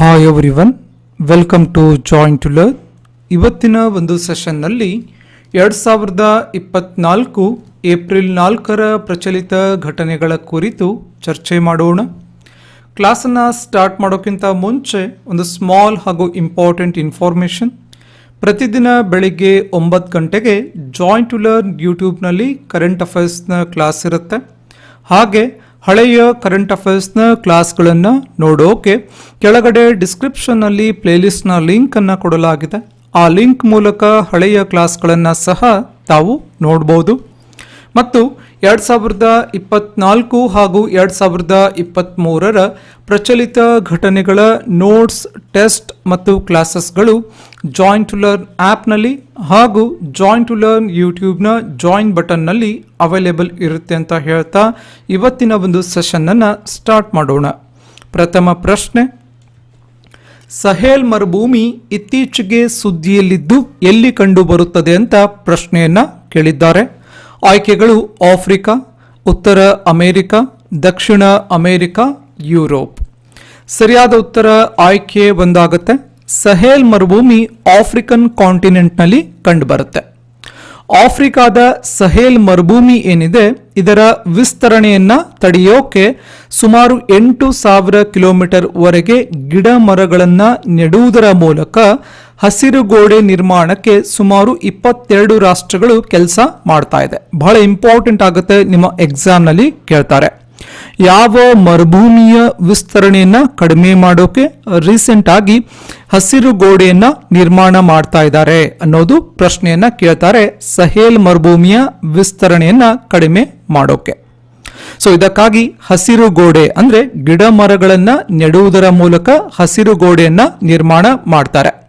Hi everyone welcome to join to learn ಇವತ್ತಿನ ಒಂದು ಸೆಷನ್ನಲ್ಲಿ ಎರಡು ಸಾವಿರದ ಇಪ್ಪತ್ನಾಲ್ಕು ಏಪ್ರಿಲ್ ನಾಲ್ಕರ ಪ್ರಚಲಿತ ಘಟನೆಗಳ ಕುರಿತು ಚರ್ಚೆ ಮಾಡೋಣ. ಕ್ಲಾಸನ್ನು ಸ್ಟಾರ್ಟ್ ಮಾಡೋಕ್ಕಿಂತ ಮುಂಚೆ ಒಂದು ಸ್ಮಾಲ್ ಹಾಗೂ ಇಂಪಾರ್ಟೆಂಟ್ ಇನ್ಫಾರ್ಮೇಷನ್ ಪ್ರತಿದಿನ ಬೆಳಿಗ್ಗೆ ಒಂಬತ್ತು ಗಂಟೆಗೆ ಜಾಯಿನ್ ಟು ಲರ್ನ್ ಯೂಟ್ಯೂಬ್ನಲ್ಲಿ ಕರೆಂಟ್ ಅಫೇರ್ಸ್ನ ಕ್ಲಾಸ್ ಇರುತ್ತೆ. ಹಾಗೆ ಹಳೆಯ ಕರೆಂಟ್ ಅಫೇರ್ಸ್ನ ಕ್ಲಾಸ್ಗಳನ್ನು ನೋಡೋಕೆ ಕೆಳಗಡೆ ಡಿಸ್ಕ್ರಿಪ್ಷನ್ನಲ್ಲಿ ಪ್ಲೇಲಿಸ್ಟ್ನ ಲಿಂಕನ್ನು ಕೊಡಲಾಗಿದೆ. ಆ ಲಿಂಕ್ ಮೂಲಕ ಹಳೆಯ ಕ್ಲಾಸ್ಗಳನ್ನು ಸಹ ತಾವು ನೋಡ್ಬೋದು. ಮತ್ತು ಎರಡು ಸಾವಿರದ ಇಪ್ಪತ್ನಾಲ್ಕು ಹಾಗೂ ಎರಡು ಸಾವಿರದ ಇಪ್ಪತ್ತ್ಮೂರರ ಪ್ರಚಲಿತ ಘಟನೆಗಳ ನೋಟ್ಸ್, ಟೆಸ್ಟ್ ಮತ್ತು ಕ್ಲಾಸಸ್ಗಳು ಜಾಯಿನ್ ಟು ಲರ್ನ್ ಆ್ಯಪ್ನಲ್ಲಿ ಹಾಗೂ ಜಾಯಿನ್ ಟು ಲರ್ನ್ ಯೂಟ್ಯೂಬ್ನ ಜಾಯಿನ್ ಬಟನ್ನಲ್ಲಿ ಅವೈಲೇಬಲ್ ಇರುತ್ತೆ ಅಂತ ಹೇಳ್ತಾ ಇವತ್ತಿನ ಒಂದು ಸೆಷನ್ನನ್ನು ಸ್ಟಾರ್ಟ್ ಮಾಡೋಣ. ಪ್ರಥಮ ಪ್ರಶ್ನೆ, ಸಹೇಲ್ ಮರುಭೂಮಿ ಇತ್ತೀಚೆಗೆ ಸುದ್ದಿಯಲ್ಲಿದ್ದು ಎಲ್ಲಿ ಕಂಡುಬರುತ್ತದೆ ಅಂತ ಪ್ರಶ್ನೆಯನ್ನು ಕೇಳಿದ್ದಾರೆ. ಆಯ್ಕೆಗಳು ಆಫ್ರಿಕಾ, ಉತ್ತರ ಅಮೆರಿಕ, ದಕ್ಷಿಣ ಅಮೆರಿಕ, ಯುರೋಪ್. ಸರಿಯಾದ ಉತ್ತರ ಆಯ್ಕೆ ಒಂದಾಗುತ್ತೆ. ಸಹೇಲ್ ಮರುಭೂಮಿ ಆಫ್ರಿಕನ್ ಕಾಂಟಿನೆಂಟ್ನಲ್ಲಿ ಕಂಡುಬರುತ್ತೆ. ಆಫ್ರಿಕಾದ ಸಹೇಲ್ ಮರುಭೂಮಿ ಏನಿದೆ, ಇದರ ವಿಸ್ತರಣೆಯನ್ನ ತಡೆಯೋಕೆ ಸುಮಾರು ಎಂಟು ಸಾವಿರ ಕಿಲೋಮೀಟರ್ ವರೆಗೆ ಗಿಡ ಮರಗಳನ್ನು ನೆಡುವುದರ ಮೂಲಕ ಹಸಿರು ಗೋಡೆ ನಿರ್ಮಾಣಕ್ಕೆ ಸುಮಾರು ಇಪ್ಪತ್ತೆರಡು ರಾಷ್ಟ್ರಗಳು ಕೆಲಸ ಮಾಡ್ತಾ ಇದೆ. ಬಹಳ ಇಂಪಾರ್ಟೆಂಟ್ ಆಗುತ್ತೆ ನಿಮ್ಮ ಎಕ್ಸಾಮ್ನಲ್ಲಿ ಕೇಳ್ತಾರೆ. ಯಾವ ಮರುಭೂಮಿಯ ವಿಸ್ತರಣೆಯನ್ನು ಕಡಿಮೆ ಮಾಡೋಕೆ ರೀಸೆಂಟ್ ಆಗಿ ಹಸಿರು ಗೋಡೆಯನ್ನ ನಿರ್ಮಾಣ ಮಾಡ್ತಾ ಇದ್ದಾರೆ ಅನ್ನೋದು ಪ್ರಶ್ನೆಯನ್ನ ಕೇಳ್ತಾರೆ ಸಹೇಲ್ ಮರುಭೂಮಿಯ ವಿಸ್ತರಣೆಯನ್ನ ಕಡಿಮೆ ಮಾಡೋಕೆ. ಸೊ ಇದಕ್ಕಾಗಿ ಹಸಿರು ಗೋಡೆ ಅಂದ್ರೆ ಗಿಡ ಮರಗಳನ್ನ ನೆಡುವುದರ ಮೂಲಕ ಹಸಿರು ಗೋಡೆಯನ್ನ ನಿರ್ಮಾಣ ಮಾಡ್ತಾರೆ.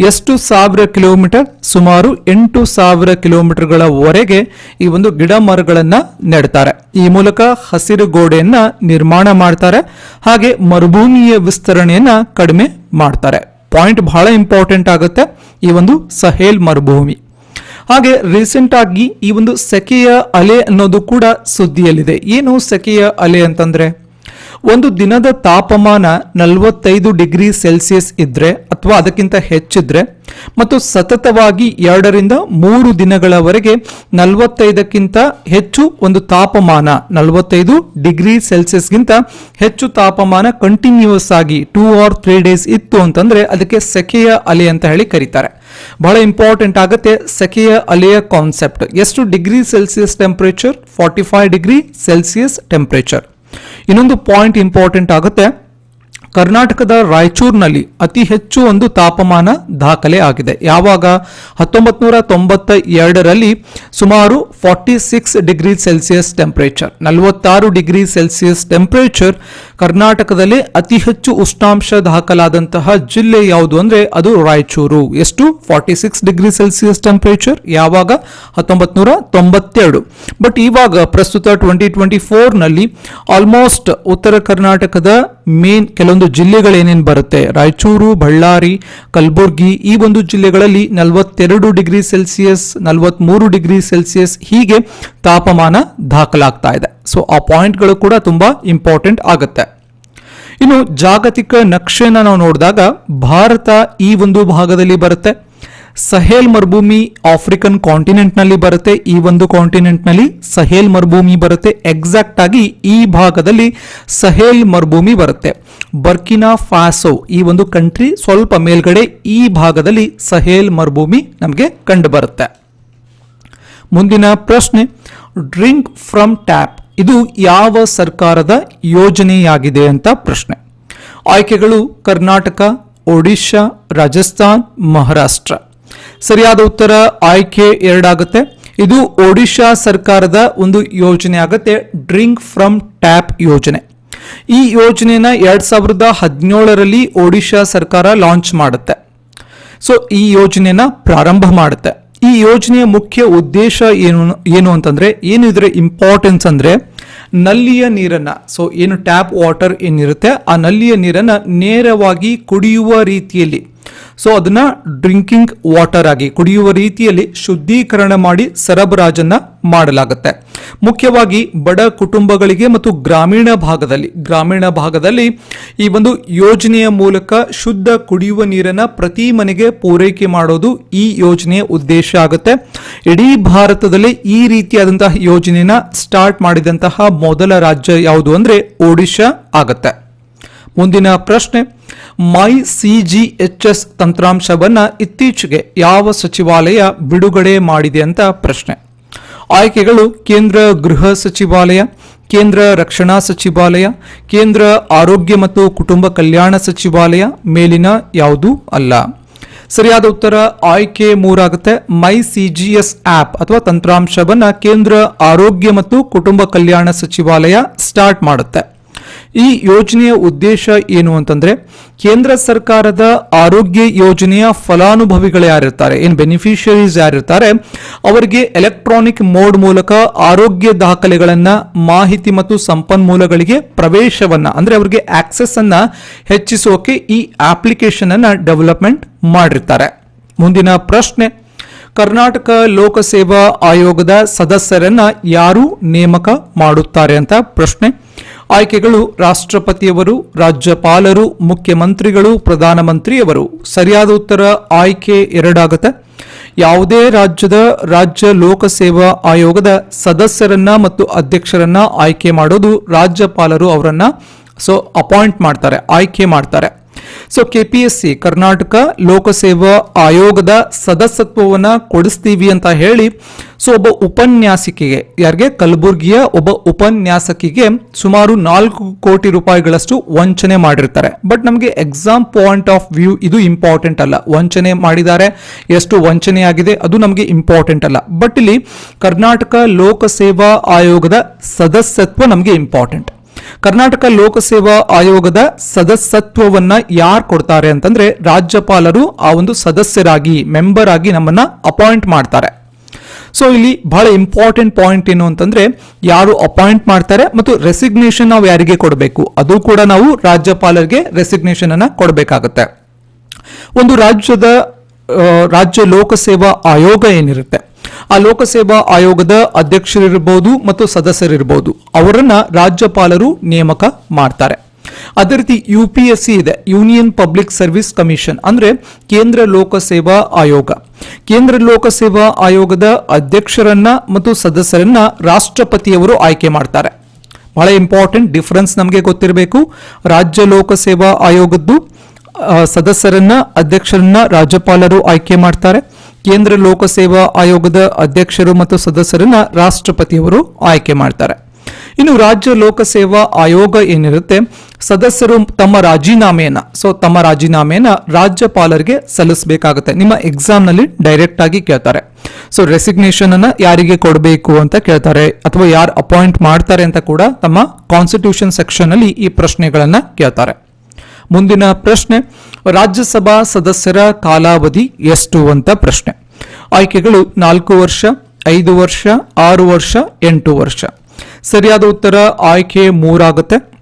ಎಷ್ಟು ಸಾವಿರ ಕಿಲೋಮೀಟರ್? ಸುಮಾರು ಎಂಟು ಸಾವಿರ ಕಿಲೋಮೀಟರ್ಗಳವರೆಗೆ ಈ ಒಂದು ಗಿಡ ಮರಗಳನ್ನು ನೆಡ್ತಾರೆ. ಈ ಮೂಲಕ ಹಸಿರು ಗೋಡೆಯನ್ನ ನಿರ್ಮಾಣ ಮಾಡ್ತಾರೆ. ಹಾಗೆ ಮರುಭೂಮಿಯ ವಿಸ್ತರಣೆಯನ್ನ ಕಡಿಮೆ ಮಾಡ್ತಾರೆ. ಪಾಯಿಂಟ್ ಬಹಳ ಇಂಪಾರ್ಟೆಂಟ್ ಆಗುತ್ತೆ ಈ ಒಂದು ಸಹೇಲ್ ಮರುಭೂಮಿ. ಹಾಗೆ ರೀಸೆಂಟ್ ಆಗಿ ಈ ಒಂದು ಸೆಕೆಯ ಅಲೆ ಅನ್ನೋದು ಕೂಡ ಸುದ್ದಿಯಲ್ಲಿದೆ. ಏನು ಸೆಕೆಯ ಅಲೆ ಅಂತಂದ್ರೆ? ಒಂದು ದಿನದ ತಾಪಮಾನ ನಲವತ್ತೈದು ಡಿಗ್ರಿ ಸೆಲ್ಸಿಯಸ್ ಇದ್ರೆ ಅಥವಾ ಅದಕ್ಕಿಂತ ಹೆಚ್ಚಿದ್ರೆ ಮತ್ತು ಸತತವಾಗಿ ಎರಡರಿಂದ ಮೂರು ದಿನಗಳವರೆಗೆ ನಲವತ್ತೈದಕ್ಕಿಂತ ಹೆಚ್ಚು ಒಂದು ತಾಪಮಾನ, ನಲವತ್ತೈದು ಡಿಗ್ರಿ ಸೆಲ್ಸಿಯಸ್ಗಿಂತ ಹೆಚ್ಚು ತಾಪಮಾನ ಕಂಟಿನ್ಯೂಸ್ ಆಗಿ ಟೂ ಆರ್ ತ್ರೀ ಡೇಸ್ ಇತ್ತು ಅಂತಂದ್ರೆ ಅದಕ್ಕೆ ಸೆಕೆಯ ಅಲೆ ಅಂತ ಹೇಳಿ ಕರೀತಾರೆ. ಬಹಳ ಇಂಪಾರ್ಟೆಂಟ್ ಆಗುತ್ತೆ ಸೆಕೆಯ ಅಲೆಯ ಕಾನ್ಸೆಪ್ಟ್ ಎಷ್ಟು degree Celsius temperature forty five degree Celsius temperature ಇನ್ನೊಂದು ಪಾಯಿಂಟ್ ಇಂಪಾರ್ಟೆಂಟ್ ಆಗುತ್ತೆ. ಕರ್ನಾಟಕದ ರಾಯಚೂರಿನಲ್ಲಿ ಅತಿ ಹೆಚ್ಚು ಒಂದು ತಾಪಮಾನ ದಾಖಲೆ ಆಗಿದೆ. ಯಾವಾಗ? ಹತ್ತೊಂಬತ್ ನೂರ ತೊಂಬತ್ತ ಎರಡರಲ್ಲಿ ಸುಮಾರು forty six degree Celsius temperature ನಲವತ್ತಾರು ಡಿಗ್ರಿ ಸೆಲ್ಸಿಯಸ್ ಟೆಂಪರೇಚರ್ ಕರ್ನಾಟಕದಲ್ಲಿ ಅತಿ ಹೆಚ್ಚು ಉಷ್ಣಾಂಶ ದಾಖಲಾದಂತಹ ಜಿಲ್ಲೆ ಯಾವುದು ಅಂದ್ರೆ ಅದು ರಾಯಚೂರು. ಎಷ್ಟು? Forty six degree Celsius temperature ಯಾವಾಗ? ಹತ್ತೊಂಬತ್ ನೂರ ತೊಂಬತ್ತೆರಡು ಬಟ್ ಇವಾಗ ಪ್ರಸ್ತುತ ಟ್ವೆಂಟಿ ಟ್ವೆಂಟಿ ಫೋರ್ನಲ್ಲಿ ಆಲ್ಮೋಸ್ಟ್ ಉತ್ತರ ಕರ್ನಾಟಕದ ಮೇನ್ ಕೆಲವೊಂದು ಜಿಲ್ಲೆಗಳೇನೇನು ಬರುತ್ತೆ? ರಾಯಚೂರು, ಬಳ್ಳಾರಿ, ಕಲಬುರ್ಗಿ, ಈ ಒಂದು ಜಿಲ್ಲೆಗಳಲ್ಲಿ ನಲವತ್ತೆರಡು ಡಿಗ್ರಿ ಸೆಲ್ಸಿಯಸ್, ನಲವತ್ಮೂರು ಡಿಗ್ರಿ ಸೆಲ್ಸಿಯಸ್ ಹೀಗೆ ತಾಪಮಾನ ದಾಖಲಾಗ್ತಾ ಇದೆ. ಸೊ ಆ ಪಾಯಿಂಟ್ಗಳು ಕೂಡ ತುಂಬಾ ಇಂಪಾರ್ಟೆಂಟ್ ಆಗುತ್ತೆ. ಇನ್ನು ಜಾಗತಿಕ ನಕ್ಷೆಯನ್ನು ನಾವು ನೋಡಿದಾಗ ಭಾರತ ಈ ಒಂದು ಭಾಗದಲ್ಲಿ ಬರುತ್ತೆ. ಸಹೇಲ್ ಮರುಭೂಮಿ ಆಫ್ರಿಕನ್ ಕಾಂಟಿನೆಂಟ್ನಲ್ಲಿ ಬರುತ್ತೆ, ಈ ಒಂದು ಕಾಂಟಿನೆಂಟ್ನಲ್ಲಿ ಸಹೇಲ್ ಮರುಭೂಮಿ ಬರುತ್ತೆ. ಎಕ್ಸಾಕ್ಟ್ ಆಗಿ ಈ ಭಾಗದಲ್ಲಿ ಸಹೇಲ್ ಮರುಭೂಮಿ ಬರುತ್ತೆ. ಬರ್ಕಿನಾ ಫಾಸೋ ಈ ಒಂದು ಕಂಟ್ರಿ ಸ್ವಲ್ಪ ಮೇಲ್ಗಡೆ ಈ ಭಾಗದಲ್ಲಿ ಸಹೇಲ್ ಮರುಭೂಮಿ ನಮಗೆ ಕಂಡು ಬರುತ್ತೆ ಮುಂದಿನ ಪ್ರಶ್ನೆ ಡ್ರಿಂಕ್ ಫ್ರಮ್ ಟ್ಯಾಪ್ ಇದು ಯಾವ ಸರ್ಕಾರದ ಯೋಜನೆಯಾಗಿದೆ ಅಂತ ಪ್ರಶ್ನೆ. ಆಯ್ಕೆಗಳು ಕರ್ನಾಟಕ, ಒಡಿಶಾ, ರಾಜಸ್ಥಾನ್, ಮಹಾರಾಷ್ಟ್ರ. ಸರಿಯಾದ ಉತ್ತರ ಆಯ್ಕೆ ಎರಡಾಗುತ್ತೆ. ಇದು ಒಡಿಶಾ ಸರ್ಕಾರದ ಒಂದು ಯೋಜನೆ ಆಗುತ್ತೆ, ಡ್ರಿಂಕ್ ಫ್ರಮ್ ಟ್ಯಾಪ್ ಯೋಜನೆ. ಈ ಯೋಜನೆನ ಎರಡ್ ಸಾವಿರದ ಹದಿನೇಳರಲ್ಲಿ ಒಡಿಶಾ ಸರ್ಕಾರ ಲಾಂಚ್ ಮಾಡುತ್ತೆ. ಸೊ, ಈ ಯೋಜನೆನ ಪ್ರಾರಂಭ ಮಾಡುತ್ತೆ. ಈ ಯೋಜನೆಯ ಮುಖ್ಯ ಉದ್ದೇಶ ಏನು ಏನು ಅಂತಂದ್ರೆ, ಏನು ಇದರ ಇಂಪಾರ್ಟೆನ್ಸ್ ಅಂದ್ರೆ, ನಲ್ಲಿಯ ನೀರನ್ನ, ಸೊ, ಏನು ಟ್ಯಾಪ್ ವಾಟರ್ ಏನಿರುತ್ತೆ, ಆ ನಲ್ಲಿಯ ನೀರನ್ನ ನೇರವಾಗಿ ಕುಡಿಯುವ ರೀತಿಯಲ್ಲಿ ಸೊ ಅದನ್ನ ಡ್ರಿಂಕಿಂಗ್ ವಾಟರ್ ಆಗಿ, ಕುಡಿಯುವ ರೀತಿಯಲ್ಲಿ ಶುದ್ಧೀಕರಣ ಮಾಡಿ ಸರಬರಾಜನ್ನ ಮಾಡಲಾಗುತ್ತೆ. ಮುಖ್ಯವಾಗಿ ಬಡ ಕುಟುಂಬಗಳಿಗೆ ಮತ್ತು ಗ್ರಾಮೀಣ ಭಾಗದಲ್ಲಿ ಗ್ರಾಮೀಣ ಭಾಗದಲ್ಲಿ ಈ ಒಂದು ಯೋಜನೆಯ ಮೂಲಕ ಶುದ್ಧ ಕುಡಿಯುವ ನೀರನ್ನ ಪ್ರತಿ ಮನೆಗೆ ಪೂರೈಕೆ ಮಾಡೋದು ಈ ಯೋಜನೆಯ ಉದ್ದೇಶ ಆಗುತ್ತೆ. ಇಡೀ ಭಾರತದಲ್ಲಿ ಈ ರೀತಿಯಾದಂತಹ ಯೋಜನೆಯನ್ನ ಸ್ಟಾರ್ಟ್ ಮಾಡಿದಂತಹ ಮೊದಲ ರಾಜ್ಯ ಯಾವುದು ಅಂದ್ರೆ ಒಡಿಶಾ ಆಗುತ್ತೆ. ಮುಂದಿನ ಪ್ರಶ್ನೆ ಮೈ ಸಿಜಿಎಚ್ಎಸ್ ತಂತ್ರಾಂಶವನ್ನ ಇತ್ತೀಚೆಗೆ ಯಾವ ಸಚಿವಾಲಯ ಬಿಡುಗಡೆ ಮಾಡಿದೆ ಅಂತ ಪ್ರಶ್ನೆ. ಆಯ್ಕೆಗಳು ಕೇಂದ್ರ ಗೃಹ ಸಚಿವಾಲಯ, ಕೇಂದ್ರ ರಕ್ಷಣಾ ಸಚಿವಾಲಯ, ಕೇಂದ್ರ ಆರೋಗ್ಯ ಮತ್ತು ಕುಟುಂಬ ಕಲ್ಯಾಣ ಸಚಿವಾಲಯ ಮೇಲಿನ ಯಾವುದೂ ಅಲ್ಲ. ಸರಿಯಾದ ಉತ್ತರ ಆಯ್ಕೆ ಮೂರಾಗುತ್ತೆ. ಮೈ ಸಿಜಿಎಸ್ ಆಪ್ ಅಥವಾ ತಂತ್ರಾಂಶವನ್ನ ಕೇಂದ್ರ ಆರೋಗ್ಯ ಮತ್ತು ಕುಟುಂಬ ಕಲ್ಯಾಣ ಸಚಿವಾಲಯ ಸ್ಟಾರ್ಟ್ ಮಾಡುತ್ತೆ. ಈ ಯೋಜನೆಯ ಉದ್ದೇಶ ಏನು ಅಂತಂದ್ರೆ ಕೇಂದ್ರ ಸರ್ಕಾರದ ಆರೋಗ್ಯ ಯೋಜನೆಯ ಫಲಾನುಭವಿಗಳು ಯಾರಿರ್ತಾರೆ, ಏನು ಬೆನಿಫಿಷರೀಸ್ ಯಾರಿರ್ತಾರೆ, ಅವರಿಗೆ ಎಲೆಕ್ಟ್ರಾನಿಕ್ ಮೋಡ್ ಮೂಲಕ ಆರೋಗ್ಯ ದಾಖಲೆಗಳನ್ನ, ಮಾಹಿತಿ ಮತ್ತು ಸಂಪನ್ಮೂಲಗಳಿಗೆ ಪ್ರವೇಶವನ್ನ, ಅಂದ್ರೆ ಅವರಿಗೆ ಆಕ್ಸೆಸ್ ಅನ್ನ ಹೆಚ್ಚಿಸೋಕೆ ಈ ಅಪ್ಲಿಕೇಶನ್ ಅನ್ನ ಡೆವಲಪ್ಮೆಂಟ್ ಮಾಡಿರ್ತಾರೆ. ಮುಂದಿನ ಪ್ರಶ್ನೆ, ಕರ್ನಾಟಕ ಲೋಕಸೇವಾ ಆಯೋಗದ ಸದಸ್ಯರನ್ನ ಯಾರು ನೇಮಕ ಮಾಡುತ್ತಾರೆ ಅಂತ ಪ್ರಶ್ನೆ. ಆಯ್ಕೆಗಳು ರಾಷ್ಟ್ರಪತಿಯವರು, ರಾಜ್ಯಪಾಲರು, ಮುಖ್ಯಮಂತ್ರಿಗಳು, ಪ್ರಧಾನಮಂತ್ರಿಯವರು. ಸರಿಯಾದ ಉತ್ತರ ಆಯ್ಕೆ ಎರಡಾಗತ್ತೆ. ಯಾವುದೇ ರಾಜ್ಯದ ರಾಜ್ಯ ಲೋಕಸೇವಾ ಆಯೋಗದ ಸದಸ್ಯರನ್ನ ಮತ್ತು ಅಧ್ಯಕ್ಷರನ್ನ ಆಯ್ಕೆ ಮಾಡೋದು ರಾಜ್ಯಪಾಲರು ಅವರನ್ನ, ಸೊ, ಅಪಾಯಿಂಟ್ ಮಾಡ್ತಾರೆ, ಆಯ್ಕೆ ಮಾಡ್ತಾರೆ. ಸೊ ಕೆಪಿಎಸ್ಸಿ ಕರ್ನಾಟಕ ಲೋಕಸೇವಾ ಆಯೋಗದ ಸದಸ್ಯತ್ವವನ್ನು ಕೊಡಿಸ್ತೀವಿ ಅಂತ ಹೇಳಿ ಸೊ ಒಬ್ಬ ಉಪನ್ಯಾಸಕಿಗೆ ಯಾರಿಗೆ ಕಲಬುರ್ಗಿಯ ಒಬ್ಬ ಉಪನ್ಯಾಸಕಿಗೆ ಸುಮಾರು ನಾಲ್ಕು ಕೋಟಿ ರೂಪಾಯಿಗಳಷ್ಟು ವಂಚನೆ ಮಾಡಿರ್ತಾರೆ ಬಟ್ ನಮಗೆ ಎಕ್ಸಾಮ್ ಪಾಯಿಂಟ್ ಆಫ್ ವ್ಯೂ ಇದು ಇಂಪಾರ್ಟೆಂಟ್ ಅಲ್ಲ ವಂಚನೆ ಮಾಡಿದ್ದಾರೆ ಎಷ್ಟು ವಂಚನೆ ಆಗಿದೆ ಅದು ನಮಗೆ ಇಂಪಾರ್ಟೆಂಟ್ ಅಲ್ಲ ಬಟ್ ಇಲ್ಲಿ ಕರ್ನಾಟಕ ಲೋಕಸೇವಾ ಆಯೋಗದ ಸದಸ್ಯತ್ವ ನಮಗೆ ಇಂಪಾರ್ಟೆಂಟ್ ಕರ್ನಾಟಕ ಲೋಕಸೇವಾ ಆಯೋಗದ ಸದಸ್ಯತ್ವವನ್ನ ಯಾರು ಕೊಡ್ತಾರೆ ಅಂತಂದ್ರೆ ರಾಜ್ಯಪಾಲರು ಆ ಒಂದು ಸದಸ್ಯರಾಗಿ ಮೆಂಬರ್ ಆಗಿ ನಮ್ಮನ್ನ ಅಪಾಯಿಂಟ್ ಮಾಡ್ತಾರೆ. ಸೊ ಇಲ್ಲಿ ಬಹಳ ಇಂಪಾರ್ಟೆಂಟ್ ಪಾಯಿಂಟ್ ಏನು ಅಂತಂದ್ರೆ ಯಾರು ಅಪಾಯಿಂಟ್ ಮಾಡ್ತಾರೆ ಮತ್ತು ರೆಸಿಗ್ನೇಷನ್ ನಾವು ಯಾರಿಗೆ ಕೊಡಬೇಕು? ಅದು ಕೂಡ ನಾವು ರಾಜ್ಯಪಾಲರಿಗೆ ರೆಸಿಗ್ನೇಷನ್ ಅನ್ನ ಕೊಡಬೇಕಾಗುತ್ತೆ. ಒಂದು ರಾಜ್ಯದ ರಾಜ್ಯ ಲೋಕಸೇವಾ ಆಯೋಗ ಏನಿರುತ್ತೆ? ಆ ಲೋಕಸೇವಾ ಆಯೋಗದ ಅಧ್ಯಕ್ಷರಿರ್ಬೋದು ಮತ್ತು ಸದಸ್ಯರಿರ್ಬೋದು. ಅವರನ್ನ ರಾಜ್ಯಪಾಲರು ನೇಮಕ ಮಾಡ್ತಾರೆ. ಅದೇ ರೀತಿ ಯು ಪಿ ಎಸ್ ಸಿ ಇದೆ ಯೂನಿಯನ್ ಪಬ್ಲಿಕ್ ಸರ್ವಿಸ್ ಕಮಿಷನ್ ಅಂದ್ರೆ ಕೇಂದ್ರ ಲೋಕಸೇವಾ ಆಯೋಗ. ಕೇಂದ್ರ ಲೋಕಸೇವಾ ಆಯೋಗದ ಅಧ್ಯಕ್ಷರನ್ನ ಮತ್ತು ಸದಸ್ಯರನ್ನ ರಾಷ್ಟ್ರಪತಿಯವರು ಆಯ್ಕೆ ಮಾಡ್ತಾರೆ. ಬಹಳ ಇಂಪಾರ್ಟೆಂಟ್ ಡಿಫರೆನ್ಸ್ ನಮಗೆ ಗೊತ್ತಿರಬೇಕು. ರಾಜ್ಯ ಲೋಕಸೇವಾ ಆಯೋಗದ್ದು ಸದಸ್ಯರನ್ನ, ಅಧ್ಯಕ್ಷರನ್ನ ರಾಜ್ಯಪಾಲರು ಆಯ್ಕೆ ಮಾಡ್ತಾರೆ. ಕೇಂದ್ರ ಲೋಕಸೇವಾ ಆಯೋಗದ ಅಧ್ಯಕ್ಷರು ಮತ್ತು ಸದಸ್ಯರನ್ನ ರಾಷ್ಟ್ರಪತಿಯವರು ಆಯ್ಕೆ ಮಾಡ್ತಾರೆ. ಇನ್ನು ರಾಜ್ಯ ಲೋಕಸೇವಾ ಆಯೋಗ ಏನಿರುತ್ತೆ? ಸದಸ್ಯರು ತಮ್ಮ ರಾಜೀನಾಮೆಯನ್ನ, ಸೊ ತಮ್ಮ ರಾಜೀನಾಮೆಯನ್ನ ರಾಜ್ಯಪಾಲರಿಗೆ ಸಲ್ಲಿಸಬೇಕಾಗುತ್ತೆ. ನಿಮ್ಮ ಎಕ್ಸಾಮ್ನಲ್ಲಿ ಡೈರೆಕ್ಟ್ ಆಗಿ ಕೇಳ್ತಾರೆ. ಸೊ ರೆಸಿಗ್ನೇಷನ್ ಅನ್ನ ಯಾರಿಗೆ ಕೊಡಬೇಕು ಅಂತ ಕೇಳ್ತಾರೆ, ಅಥವಾ ಯಾರು ಅಪಾಯಿಂಟ್ ಮಾಡ್ತಾರೆ ಅಂತ ಕೂಡ ತಮ್ಮ ಕಾನ್ಸ್ಟಿಟ್ಯೂಷನ್ ಸೆಕ್ಷನ್ ಅಲ್ಲಿ ಈ ಪ್ರಶ್ನೆಗಳನ್ನ ಕೇಳ್ತಾರೆ. ಮುಂದಿನ ಪ್ರಶ್ನೆ, ರಾಜ್ಯಸಭಾ ಸದಸ್ಯರ ಕಾಲಾವಧಿ ಎಷ್ಟು ಅಂತ ಪ್ರಶ್ನೆ. ಆಯ್ಕೆಗಳು ನಾಲ್ಕು ವರ್ಷ, ಐದು ವರ್ಷ, ಆರು ವರ್ಷ, ಎಂಟು ವರ್ಷ. ಸರಿಯಾದ ಉತ್ತರ ಆಯ್ಕೆ ಮೂರಾಗುತ್ತೆ.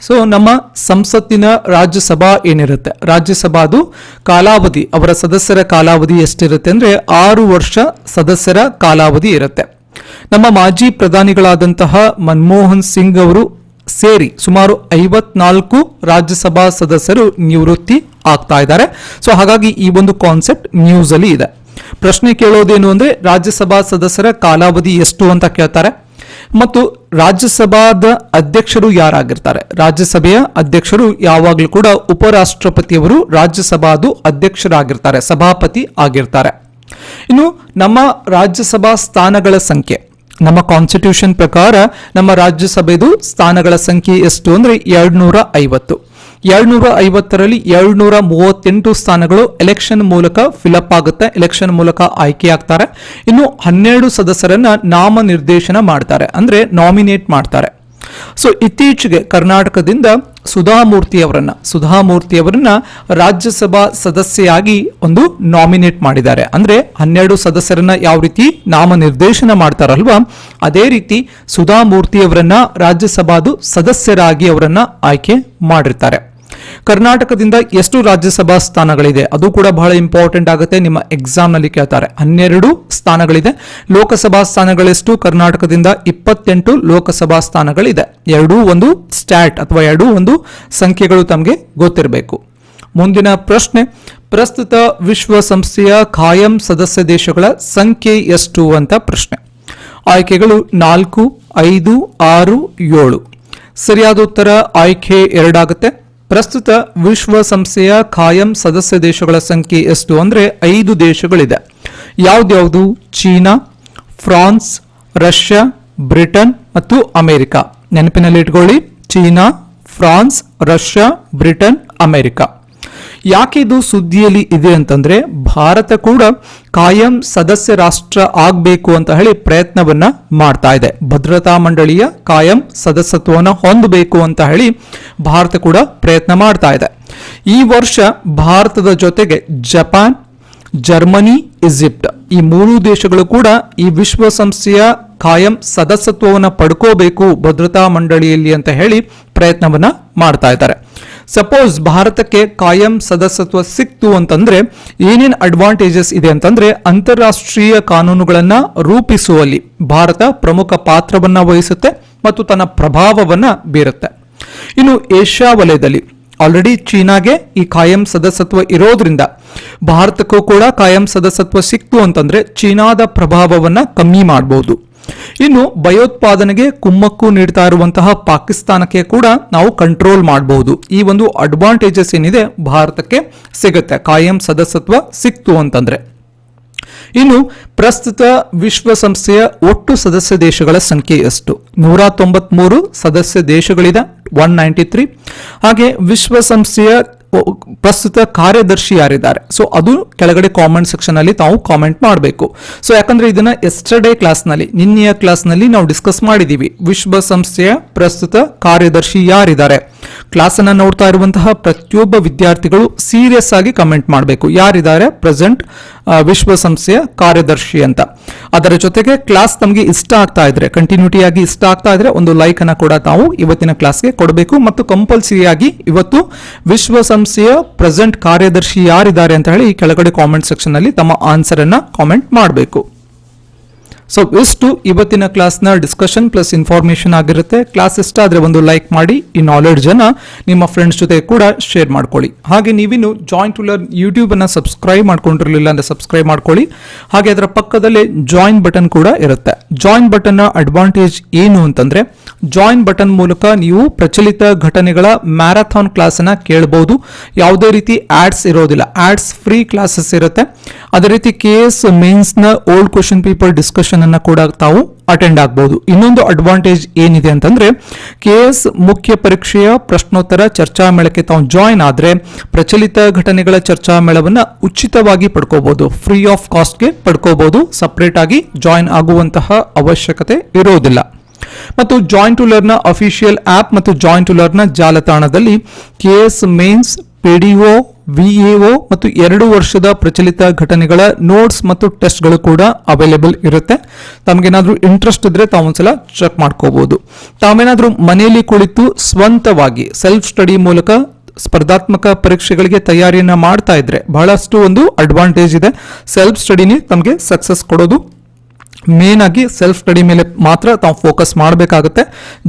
ಸೊ ನಮ್ಮ ಸಂಸತ್ತಿನ ರಾಜ್ಯಸಭಾ ಏನಿರುತ್ತೆ? ರಾಜ್ಯಸಭಾದು ಕಾಲಾವಧಿ, ಅವರ ಸದಸ್ಯರ ಕಾಲಾವಧಿ ಎಷ್ಟಿರುತ್ತೆ ಅಂದ್ರೆ ಆರು ವರ್ಷ ಸದಸ್ಯರ ಕಾಲಾವಧಿ ಇರುತ್ತೆ. ನಮ್ಮ ಮಾಜಿ ಪ್ರಧಾನಿಗಳಾದಂತಹ ಮನಮೋಹನ್ ಸಿಂಗ್ ಅವರು ಸೇರಿ ಸುಮಾರು ಐವತ್ನಾಲ್ಕು ರಾಜ್ಯಸಭಾ ಸದಸ್ಯರು ನಿವೃತ್ತಿ ಆಗ್ತಾ ಇದ್ದಾರೆ. ಸೊ ಹಾಗಾಗಿ ಈ ಒಂದು ಕಾನ್ಸೆಪ್ಟ್ ನ್ಯೂಸ್ ಅಲ್ಲಿ ಇದೆ. ಪ್ರಶ್ನೆ ಕೇಳೋದೇನು ಅಂದ್ರೆ, ರಾಜ್ಯಸಭಾ ಸದಸ್ಯರ ಕಾಲಾವಧಿ ಎಷ್ಟು ಅಂತ ಕೇಳ್ತಾರೆ. ಮತ್ತು ರಾಜ್ಯಸಭಾದ ಅಧ್ಯಕ್ಷರು ಯಾರಾಗಿರ್ತಾರೆ? ರಾಜ್ಯಸಭೆಯ ಅಧ್ಯಕ್ಷರು ಯಾವಾಗಲೂ ಕೂಡ ಉಪರಾಷ್ಟ್ರಪತಿಯವರು ರಾಜ್ಯಸಭಾದು ಅಧ್ಯಕ್ಷರಾಗಿರ್ತಾರೆ, ಸಭಾಪತಿ ಆಗಿರ್ತಾರೆ. ಇನ್ನು ನಮ್ಮ ರಾಜ್ಯಸಭಾ ಸ್ಥಾನಗಳ ಸಂಖ್ಯೆ. ನಮ್ಮ ಕಾನ್ಸ್ಟಿಟ್ಯೂಷನ್ ಪ್ರಕಾರ ನಮ್ಮ ರಾಜ್ಯಸಭೆದು ಸ್ಥಾನಗಳ ಸಂಖ್ಯೆ ಎಷ್ಟು ಅಂದ್ರೆ ಎರಡ್ನೂರ ಐವತ್ತು ಎರಡ್ನೂರ ಐವತ್ತರಲ್ಲಿ ಎರಡ್ನೂರ ಮೂವತ್ತೆಂಟು ಸ್ಥಾನಗಳು ಎಲೆಕ್ಷನ್ ಮೂಲಕ ಫಿಲಪ್ ಆಗುತ್ತೆ ಎಲೆಕ್ಷನ್ ಮೂಲಕ ಆಯ್ಕೆ ಆಗ್ತಾರೆ. ಇನ್ನು ಹನ್ನೆರಡು ಸದಸ್ಯರನ್ನ ನಾಮನಿರ್ದೇಶನ ಮಾಡ್ತಾರೆ, ಅಂದ್ರೆ ನಾಮಿನೇಟ್ ಮಾಡ್ತಾರೆ. ಸೊ ಇತ್ತೀಚೆಗೆ ಕರ್ನಾಟಕದಿಂದ ಸುಧಾಮೂರ್ತಿ ಅವರನ್ನ ಸುಧಾಮೂರ್ತಿ ಅವರನ್ನ ರಾಜ್ಯಸಭಾ ಸದಸ್ಯೆಯಾಗಿ ಒಂದು ನಾಮಿನೇಟ್ ಮಾಡಿದ್ದಾರೆ. ಅಂದ್ರೆ ಹನ್ನೆರಡು ಸದಸ್ಯರನ್ನ ಯಾವ ರೀತಿ ನಾಮನಿರ್ದೇಶನ ಮಾಡ್ತಾರಲ್ವಾ, ಅದೇ ರೀತಿ ಸುಧಾಮೂರ್ತಿ ಅವರನ್ನ ರಾಜ್ಯಸಭಾದು ಸದಸ್ಯರಾಗಿ ಅವರನ್ನ ಆಯ್ಕೆ ಮಾಡಿರ್ತಾರೆ. ಕರ್ನಾಟಕದಿಂದ ಎಷ್ಟು ರಾಜ್ಯಸಭಾ ಸ್ಥಾನಗಳಿದೆ. ಅದು ಕೂಡ ಬಹಳ ಇಂಪಾರ್ಟೆಂಟ್ ಆಗುತ್ತೆ. ನಿಮ್ಮ ಎಕ್ಸಾಮ್ನಲ್ಲಿ ಕೇಳ್ತಾರೆ. ಹನ್ನೆರಡು ಸ್ಥಾನಗಳಿದೆ. ಲೋಕಸಭಾ ಸ್ಥಾನಗಳೆಷ್ಟು ಕರ್ನಾಟಕದಿಂದ ಇಪ್ಪತ್ತೆಂಟು ಲೋಕಸಭಾ ಸ್ಥಾನಗಳಿದೆ. ಎರಡೂ ಒಂದು ಸ್ಟ್ಯಾಟ್ ಅಥವಾ ಎರಡೂ ಒಂದು ಸಂಖ್ಯೆಗಳು ತಮಗೆ ಗೊತ್ತಿರಬೇಕು. ಮುಂದಿನ ಪ್ರಶ್ನೆ, ಪ್ರಸ್ತುತ ವಿಶ್ವಸಂಸ್ಥೆಯ ಖಾಯಂ ಸದಸ್ಯ ದೇಶಗಳ ಸಂಖ್ಯೆ ಎಷ್ಟು ಅಂತ ಪ್ರಶ್ನೆ. ಆಯ್ಕೆಗಳು ನಾಲ್ಕು, ಐದು, ಆರು, ಏಳು. ಸರಿಯಾದ ಉತ್ತರ ಆಯ್ಕೆ ಎರಡಾಗುತ್ತೆ. ಪ್ರಸ್ತುತ ವಿಶ್ವಸಂಸ್ಥೆಯ ಖಾಯಂ ಸದಸ್ಯ ದೇಶಗಳ ಸಂಖ್ಯೆ ಎಷ್ಟು ಅಂದರೆ ಐದು ದೇಶಗಳಿದೆ. ಯಾವುದ್ಯಾವುದು ಚೀನಾ, ಫ್ರಾನ್ಸ್, ರಷ್ಯಾ, ಬ್ರಿಟನ್ ಮತ್ತು ಅಮೆರಿಕ. ನೆನಪಿನಲ್ಲಿ ಇಟ್ಕೊಳ್ಳಿ. China, France, Russia, Britain, America. ಯಾಕೆ ಇದು ಸುದ್ದಿಯಲ್ಲಿ ಇದೆ ಅಂತಂದ್ರೆ ಭಾರತ ಕೂಡ ಕಾಯಂ ಸದಸ್ಯ ರಾಷ್ಟ್ರ ಆಗಬೇಕು ಅಂತ ಹೇಳಿ ಪ್ರಯತ್ನವನ್ನ ಮಾಡ್ತಾ ಇದೆ. ಭದ್ರತಾ ಮಂಡಳಿಯ ಕಾಯಂ ಸದಸ್ಯತ್ವವನ್ನು ಹೊಂದಬೇಕು ಅಂತ ಹೇಳಿ ಭಾರತ ಕೂಡ ಪ್ರಯತ್ನ ಮಾಡ್ತಾ ಇದೆ. ಈ ವರ್ಷ ಭಾರತದ ಜೊತೆಗೆ ಜಪಾನ್, ಜರ್ಮನಿ, ಈಜಿಪ್ಟ್ ಈ ಮೂರು ದೇಶಗಳು ಕೂಡ ಈ ವಿಶ್ವಸಂಸ್ಥೆಯ ಕಾಯಂ ಸದಸ್ಯತ್ವವನ್ನು ಪಡ್ಕೋಬೇಕು ಭದ್ರತಾ ಮಂಡಳಿಯಲ್ಲಿ ಅಂತ ಹೇಳಿ ಪ್ರಯತ್ನವನ್ನ ಮಾಡ್ತಾ ಇದ್ದಾರೆ. ಸಪೋಸ್ ಭಾರತಕ್ಕೆ ಕಾಯಂ ಸದಸ್ಯತ್ವ ಸಿಕ್ತು ಅಂತಂದ್ರೆ ಏನೇನು ಅಡ್ವಾಂಟೇಜಸ್ ಇದೆ ಅಂತಂದ್ರೆ ಅಂತಾರಾಷ್ಟ್ರೀಯ ಕಾನೂನುಗಳನ್ನ ರೂಪಿಸುವಲ್ಲಿ ಭಾರತ ಪ್ರಮುಖ ಪಾತ್ರವನ್ನ ವಹಿಸುತ್ತೆ ಮತ್ತು ತನ್ನ ಪ್ರಭಾವವನ್ನ ಬೀರುತ್ತೆ. ಇನ್ನು ಏಷ್ಯಾ ವಲಯದಲ್ಲಿ ಆಲ್ರೆಡಿ ಚೀನಾಗೆ ಈ ಕಾಯಂ ಸದಸ್ಯತ್ವ ಇರೋದ್ರಿಂದ ಭಾರತಕ್ಕೂ ಕೂಡ ಕಾಯಂ ಸದಸ್ಯತ್ವ ಸಿಕ್ತು ಅಂತಂದ್ರೆ ಚೀನಾದ ಪ್ರಭಾವವನ್ನ ಕಮ್ಮಿ ಮಾಡಬಹುದು ಇನ್ನು ಭಯೋತ್ಪಾದನೆಗೆ ಕುಮ್ಮಕ್ಕು ನೀಡ್ತಾ ಇರುವಂತಹ ಪಾಕಿಸ್ತಾನಕ್ಕೆ ಕೂಡ ನಾವು ಕಂಟ್ರೋಲ್ ಮಾಡಬಹುದು ಈ ಒಂದು ಅಡ್ವಾಂಟೇಜಸ್ ಏನಿದೆ ಭಾರತಕ್ಕೆ ಸಿಗುತ್ತೆ. ಕಾಯಂ ಸದಸ್ಯತ್ವ ಸಿಕ್ತು ಅಂತಂದ್ರೆ. ಇನ್ನು ಪ್ರಸ್ತುತ ವಿಶ್ವಸಂಸ್ಥೆಯ ಒಟ್ಟು ಸದಸ್ಯ ದೇಶಗಳ ಸಂಖ್ಯೆ ಎಷ್ಟು? ನೂರ ತೊಂಬತ್ಮೂರು ಸದಸ್ಯ ದೇಶಗಳಿದೆ ಒನ್ ನೈಂಟಿ ತ್ರೀ ಹಾಗೆ ವಿಶ್ವಸಂಸ್ಥೆಯ ಪ್ರಸ್ತುತ ಕಾರ್ಯದರ್ಶಿ ಯಾರಿದ್ದಾರೆ? ಸೊ ಅದು ಕೆಳಗಡೆ ಕಾಮೆಂಟ್ ಸೆಕ್ಷನ್ ಅಲ್ಲಿ ತಾವು ಕಾಮೆಂಟ್ ಮಾಡಬೇಕು. ಸೊ ಯಾಕಂದ್ರೆ ಇದನ್ನ ಎಸ್ಟರ್ಡೇ ಕ್ಲಾಸ್ನಲ್ಲಿ ನಿನ್ನೆಯ ಕ್ಲಾಸ್ನಲ್ಲಿ ನಾವು ಡಿಸ್ಕಸ್ ಮಾಡಿದೀವಿ. ವಿಶ್ವಸಂಸ್ಥೆಯ ಪ್ರಸ್ತುತ ಕಾರ್ಯದರ್ಶಿ ಯಾರಿದ್ದಾರೆ? ಕ್ಲಾಸ್ ಅನ್ನ ನೋಡ್ತಾ ಇರುವಂತಹ ಪ್ರತಿಯೊಬ್ಬ ವಿದ್ಯಾರ್ಥಿಗಳು ಸೀರಿಯಸ್ ಆಗಿ ಕಮೆಂಟ್ ಮಾಡಬೇಕು. ಯಾರಿದ್ದಾರೆ? ಪ್ರೆಸೆಂಟ್ ವಿಶ್ವಸಂಸ್ಥೆಯ ಕಾರ್ಯದರ್ಶಿ ಅಂತ. ಅದರ ಜೊತೆಗೆ ಕ್ಲಾಸ್ ತಮಗೆ ಇಷ್ಟ ಆಗ್ತಾ ಇದ್ರೆ ಕಂಟಿನ್ಯೂಟಿ ಆಗಿ ಇಷ್ಟ ಆಗ್ತಾ ಇದ್ರೆ ಒಂದು ಲೈಕ್ ಅನ್ನ ಕೂಡ ತಾವು ಇವತ್ತಿನ ಕ್ಲಾಸ್ಗೆ ಕೊಡಬೇಕು. ಮತ್ತು ಕಂಪಲ್ಸರಿ ಆಗಿ ಇವತ್ತು ವಿಶ್ವಸಂಸ್ಥೆಯ ಪ್ರೆಸೆಂಟ್ ಕಾರ್ಯದರ್ಶಿ ಯಾರಿದ್ದಾರೆ ಅಂತ ಹೇಳಿ ಕೆಳಗಡೆ ಕಾಮೆಂಟ್ ಸೆಕ್ಷನ್ ಅಲ್ಲಿ ತಮ್ಮ ಆನ್ಸರ್ ಅನ್ನ ಕಾಮೆಂಟ್ ಮಾಡಬೇಕು. ಸೊ ಇಷ್ಟು ಇವತ್ತಿನ ಕ್ಲಾಸ್ನ ಡಿಸ್ಕಷನ್ ಪ್ಲಸ್ ಇನ್ಫಾರ್ಮೇಶನ್ ಆಗಿರುತ್ತೆ. ಕ್ಲಾಸ್ ಇಷ್ಟ ಆದರೆ ಒಂದು ಲೈಕ್ ಮಾಡಿ, ಈ ನಾಲೆಡ್ಜ್ ಅನ್ನ ನಿಮ್ಮ ಫ್ರೆಂಡ್ಸ್ ಜೊತೆ ಕೂಡ ಶೇರ್ ಮಾಡ್ಕೊಳ್ಳಿ. ಹಾಗೆ ನೀವಿನ್ನು ಜಾಯಿಂಟ್ ಟುಲರ್ ಯೂಟ್ಯೂಬ್ ಅನ್ನ ಸಬ್ಸ್ಕ್ರೈಬ್ ಮಾಡ್ಕೊಂಡಿರಲಿಲ್ಲ ಅಂದ್ರೆ ಸಬ್ಸ್ಕ್ರೈಬ್ ಮಾಡ್ಕೊಳ್ಳಿ. ಹಾಗೆ ಅದರ ಪಕ್ಕದಲ್ಲೇ ಜಾಯಿನ್ ಬಟನ್ ಕೂಡ ಇರುತ್ತೆ. ಜಾಯಿನ್ ಬಟನ್ನ ಅಡ್ವಾಂಟೇಜ್ ಏನು ಅಂತಂದ್ರೆ ಜಾಯಿನ್ ಬಟನ್ ಮೂಲಕ ನೀವು ಪ್ರಚಲಿತ ಘಟನೆಗಳ ಮ್ಯಾರಥಾನ್ ಕ್ಲಾಸ್ ಅನ್ನ ಕೇಳಬಹುದು ಯಾವುದೇ ರೀತಿ ಆಡ್ಸ್ ಇರೋದಿಲ್ಲ. ಆಡ್ಸ್ ಫ್ರೀ ಕ್ಲಾಸಸ್ ಇರುತ್ತೆ. ಅದೇ ರೀತಿ ಕೆ ಎಸ್ ಮೇನ್ಸ್ನ ಓಲ್ಡ್ ಕ್ವಶನ್ ಪೇಪರ್ ಡಿಸ್ಕಷನ್ ಅನ್ನ ಕೂಡ ತಾವು ಅಟೆಂಡ್ ಆಗಬಹುದು ಇನ್ನೊಂದು ಅಡ್ವಾಂಟೇಜ್ ಏನಿದೆ ಅಂತಂದ್ರೆ ಕೆ ಎಸ್ ಮುಖ್ಯ ಪರೀಕ್ಷೆಯ ಪ್ರಶ್ನೋತ್ತರ ಚರ್ಚಾ ಮೇಳಕ್ಕೆ ತಾವು ಜಾಯಿನ್ ಆದ್ರೆ, ಪ್ರಚಲಿತ ಘಟನೆಗಳ ಚರ್ಚಾ ಮೇಳವನ್ನ ಉಚಿತವಾಗಿ ಪಡ್ಕೋಬಹುದು ಫ್ರೀ ಆಫ್ ಕಾಸ್ಟ್ಗೆ ಪಡ್ಕೋಬಹುದು ಸಪರೇಟ್ ಆಗಿ ಜಾಯಿನ್ ಆಗುವಂತಹ ಅವಶ್ಯಕತೆ ಇರೋದಿಲ್ಲ. ಮತ್ತು join to learn official app ಮತ್ತು ಜಾಯಿಂಟ್ ಟು ಲರ್ನ್ ಜಾಲತಾಣದಲ್ಲಿ K S mains PDO VAO ಮತ್ತು ಎರಡು ವರ್ಷದ ಪ್ರಚಲಿತ ಘಟನೆಗಳ ನೋಟ್ಸ್ ಮತ್ತು ಟೆಸ್ಟ್ಗಳು ಕೂಡ ಅವೈಲೇಬಲ್ ಇರುತ್ತೆ. ತಮಗೇನಾದರೂ ಇಂಟ್ರೆಸ್ಟ್ ಇದ್ರೆ ತಾವೊಂದ್ಸಲ ಚೆಕ್ ಮಾಡ್ಕೋಬಹುದು ತಾವೇನಾದರೂ ಮನೆಯಲ್ಲಿ ಕುಳಿತು ಸ್ವಂತವಾಗಿ ಸೆಲ್ಫ್ ಸ್ಟಡಿ ಮೂಲಕ ಸ್ಪರ್ಧಾತ್ಮಕ ಪರೀಕ್ಷೆಗಳಿಗೆ ತಯಾರಿಯನ್ನ ಮಾಡ್ತಾ ಇದ್ರೆ ಬಹಳಷ್ಟು ಒಂದು ಅಡ್ವಾಂಟೇಜ್ ಇದೆ. ಸೆಲ್ಫ್ ಸ್ಟಡಿನೇ ತಮಗೆ ಸಕ್ಸಸ್ ಕೊಡೋದು ಮೇನ್ ಆಗಿ ಸೆಲ್ಫ್ ಸ್ಟಡಿ ಮೇಲೆ ಮಾತ್ರ ತಾವು ಫೋಕಸ್ ಮಾಡಬೇಕಾಗುತ್ತೆ.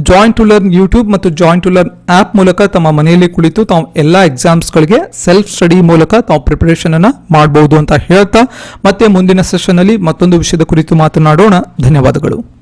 ಜಾಯಿಂಟ್ ಟು ಲರ್ನ್ ಯೂಟ್ಯೂಬ್ ಮತ್ತು ಜಾಯಿಂಟ್ ಟು ಲರ್ನ್ ಆ್ಯಪ್ ಮೂಲಕ ತಮ್ಮ ಮನೆಯಲ್ಲಿ ಕುಳಿತು ತಾವು ಎಲ್ಲ ಎಕ್ಸಾಮ್ಸ್ಗಳಿಗೆ ಸೆಲ್ಫ್ ಸ್ಟಡಿ ಮೂಲಕ ತಾವು ಪ್ರಿಪರೇಷನ್ ಅನ್ನು ಮಾಡಬಹುದು ಅಂತ ಹೇಳ್ತಾ, ಮತ್ತೆ ಮುಂದಿನ ಸೆಷನ್ ಅಲ್ಲಿ ಮತ್ತೊಂದು ವಿಷಯದ ಕುರಿತು ಮಾತನಾಡೋಣ. ಧನ್ಯವಾದಗಳು.